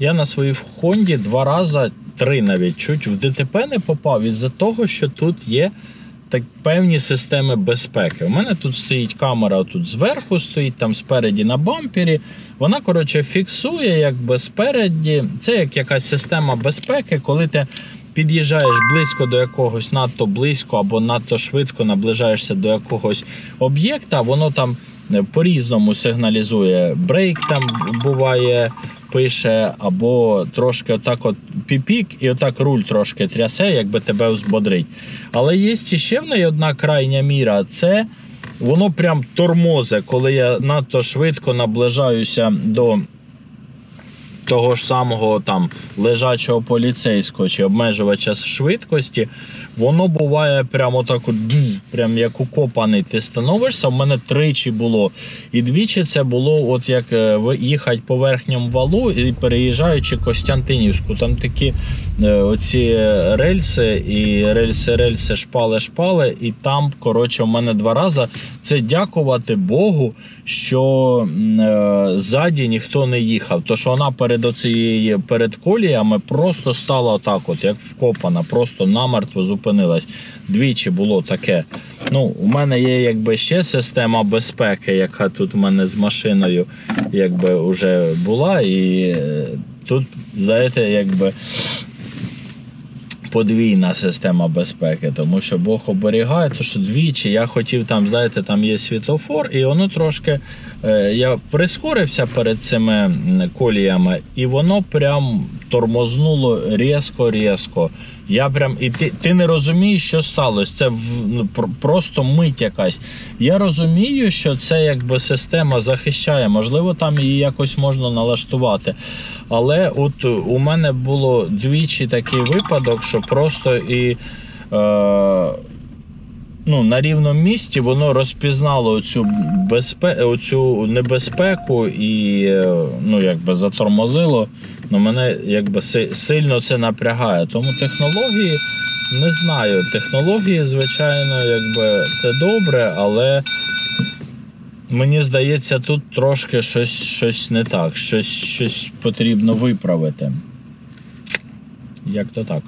Я на своїй Хонді два рази, три навіть чуть в ДТП не попав із-за того, що тут є так певні системи безпеки. У мене тут стоїть камера, тут зверху стоїть, там спереді на бампері. Вона, коротше, фіксує якби спереді. Це як якась система безпеки, коли ти під'їжджаєш близько до якогось надто близько або надто швидко наближаєшся до якогось об'єкта, воно там е, по-різному сигналізує. Брейк там буває, пише, або трошки отак от піпік, і отак руль трошки трясе, якби тебе взбодрить. Але є ще в неї одна крайня міра. Це воно прям тормозе, коли я надто швидко наближаюся до того ж самого там лежачого поліцейського чи обмежувача швидкості, воно буває прямо так, прям як укопаний. Ти становишся. У мене тричі було. І двічі це було, от як е, їхати по верхньому валу і переїжджаючи Костянтинівську. Там такі е, оці рельси, і рельси, рельси, шпали, шпали. І там, коротше, у мене два рази. Це дякувати Богу, що е, ззаді ніхто не їхав. То що вона перед оцією перед коліями просто стала отак, от як вкопана, просто намертво зупинилась. Двічі було таке. Ну, у мене є якби ще система безпеки, яка тут у мене з машиною якби вже була. І е, тут, знаєте, якби подвійна система безпеки, тому що Бог оберігає, то що двічі я хотів там, знаєте, там є світофор, і воно трошки. е, Я прискорився перед цими коліями, і воно прям тормознуло різко-різко. Я прям і ти, ти не розумієш, що сталося. Це в, ну, просто мить якась. Я розумію, що це якби система захищає. Можливо, там її якось можна налаштувати. Але от у мене було двічі такий випадок, що просто і. Е, Ну, на рівному місці воно розпізнало оцю, безпе... оцю небезпеку і е, ну, якби затормозило. Ну, мене якби сильно це напрягає. Тому технології не знаю. Технології, звичайно, якби це добре, але мені здається, тут трошки щось, щось не так, щось, щось потрібно виправити. Як то так.